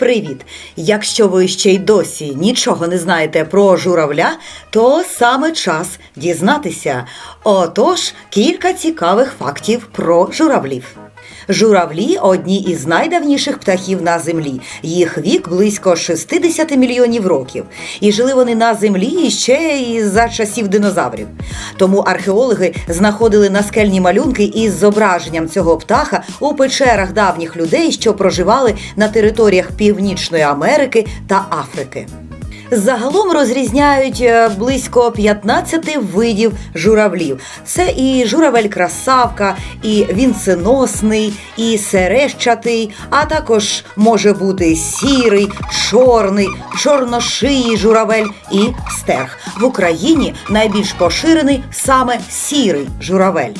Привіт! Якщо ви ще й досі нічого не знаєте про журавля, то саме час дізнатися. Отож, кілька цікавих фактів про журавлів. Журавлі одні із найдавніших птахів на землі. Їх вік близько 60 мільйонів років. І жили вони на землі ще і за часів динозаврів. Тому археологи знаходили наскельні малюнки із зображенням цього птаха у печерах давніх людей, що проживали на територіях Північної Америки та Африки. Загалом розрізняють е, близько 15 видів журавлів. Це і журавель-красавка, і вінценосний, і серещатий, а також може бути сірий, чорний, чорношиїй журавель і стерх. В Україні найбільш поширений саме сірий журавель.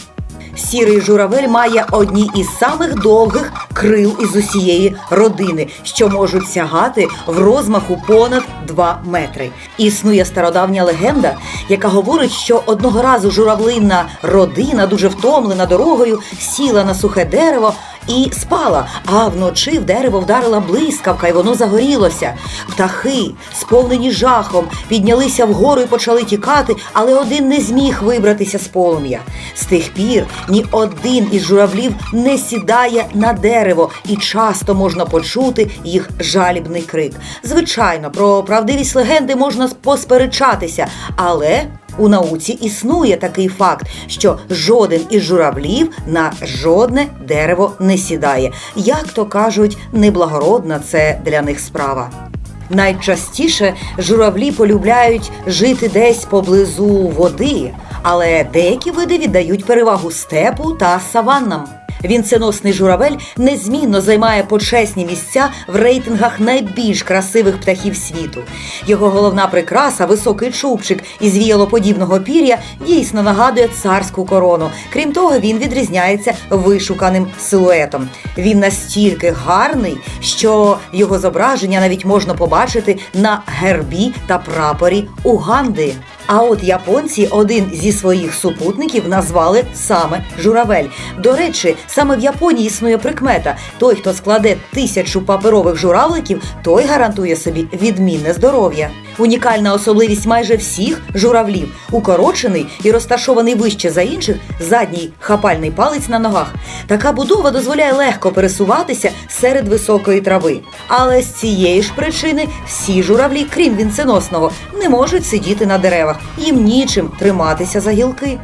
Сірий журавель має одні із самих довгих крил із усієї родини, що можуть сягати в розмаху понад 2 метри. Існує стародавня легенда, яка говорить, що одного разу журавлинна родина, дуже втомлена дорогою, сіла на сухе дерево. І спала, а вночі в дерево вдарила блискавка, і воно загорілося. Птахи, сповнені жахом, піднялися вгору і почали тікати, але один не зміг вибратися з полум'я. З тих пір ні один із журавлів не сідає на дерево, і часто можна почути їх жалібний крик. Звичайно, про правдивість легенди можна посперечатися, але у науці існує такий факт, що жоден із журавлів на жодне дерево не сідає. Як то кажуть, неблагородна це для них справа. Найчастіше журавлі полюбляють жити десь поблизу води, але деякі види віддають перевагу степу та саваннам. Вінценосний журавель незмінно займає почесні місця в рейтингах найбільш красивих птахів світу. Його головна прикраса, високий чубчик із віялоподібного пір'я, дійсно нагадує царську корону. Крім того, він відрізняється вишуканим силуетом. Він настільки гарний, що його зображення навіть можна побачити на гербі та прапорі Уганди. А от японці один зі своїх супутників назвали саме журавель. До речі, саме в Японії існує прикмета: той, хто складе тисячу паперових журавликів, той гарантує собі відмінне здоров'я. Унікальна особливість майже всіх журавлів укорочений і розташований вище за інших задній хапальний палець на ногах. Така будова дозволяє легко пересуватися серед високої трави. Але з цієї ж причини всі журавлі, крім вінценосного, не можуть сидіти на деревах. Їм нічим триматися за гілки.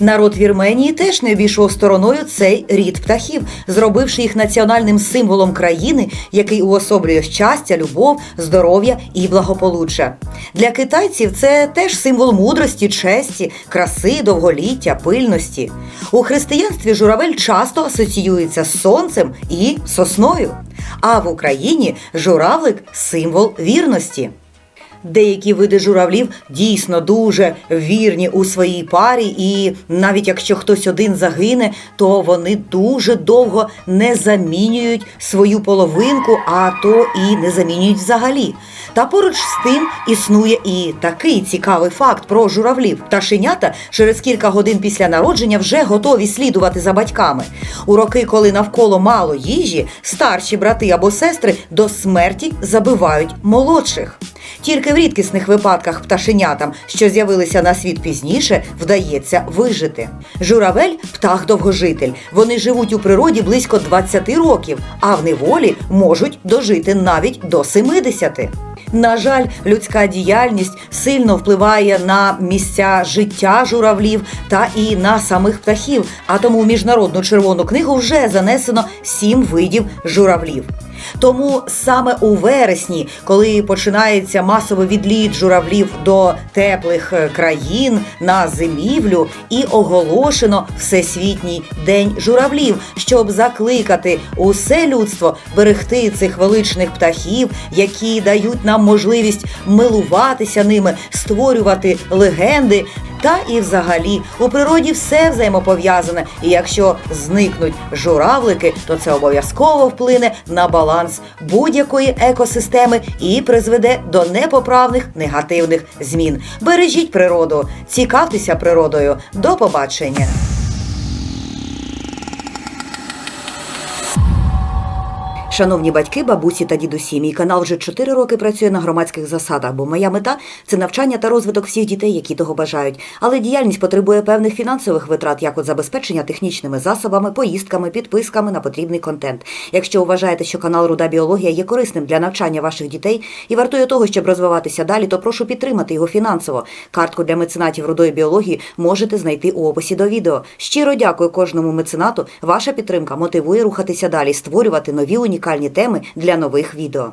Народ Вірменії теж не обійшов стороною цей рід птахів, зробивши їх національним символом країни, який уособлює щастя, любов, здоров'я і благополуччя. Для китайців це теж символ мудрості, честі, краси, довголіття, пильності. У християнстві журавель часто асоціюється з сонцем і сосною. А в Україні журавлик символ вірності. Деякі види журавлів дійсно дуже вірні у своїй парі, і навіть якщо хтось один загине, то вони дуже довго не замінюють свою половинку, а то і не замінюють взагалі. Та поруч з тим існує і такий цікавий факт про журавлів. Пташенята через кілька годин після народження вже готові слідувати за батьками. У роки, коли навколо мало їжі, старші брати або сестри до смерті забивають молодших. Тільки в рідкісних випадках пташенятам, що з'явилися на світ пізніше, вдається вижити. Журавель птах довгожитель. Вони живуть у природі близько 20 років, а в неволі можуть дожити навіть до 70. На жаль, людська діяльність сильно впливає на місця життя журавлів та і на самих птахів. А тому в міжнародну червону книгу вже занесено сім видів журавлів. Тому саме у вересні, коли починається масовий відліт журавлів до теплих е, країн на зимівлю, і оголошено Всесвітній день журавлів, щоб закликати усе людство берегти цих величних птахів, які дають нам можливість милуватися ними, створювати легенди. Та і взагалі у природі все взаємопов'язане, і якщо зникнуть журавлики, то це обов'язково вплине на баланс будь-якої екосистеми і призведе до непоправних негативних змін. Бережіть природу, цікавтеся природою. До побачення. Шановні батьки, бабусі та дідусі, мій канал вже 4 роки працює на громадських засадах, бо моя мета це навчання та розвиток всіх дітей, які того бажають. Але діяльність потребує певних фінансових витрат, як от забезпечення технічними засобами, поїздками, підписками на потрібний контент. Якщо вважаєте, що канал Руда Біологія є корисним для навчання ваших дітей і вартує того, щоб розвиватися далі, то прошу підтримати його фінансово. Картку для меценатів рудої біології можете знайти у описі до відео. Щиро дякую кожному меценату. Ваша підтримка мотивує рухатися далі, створювати нові унікальні теми для нових відео.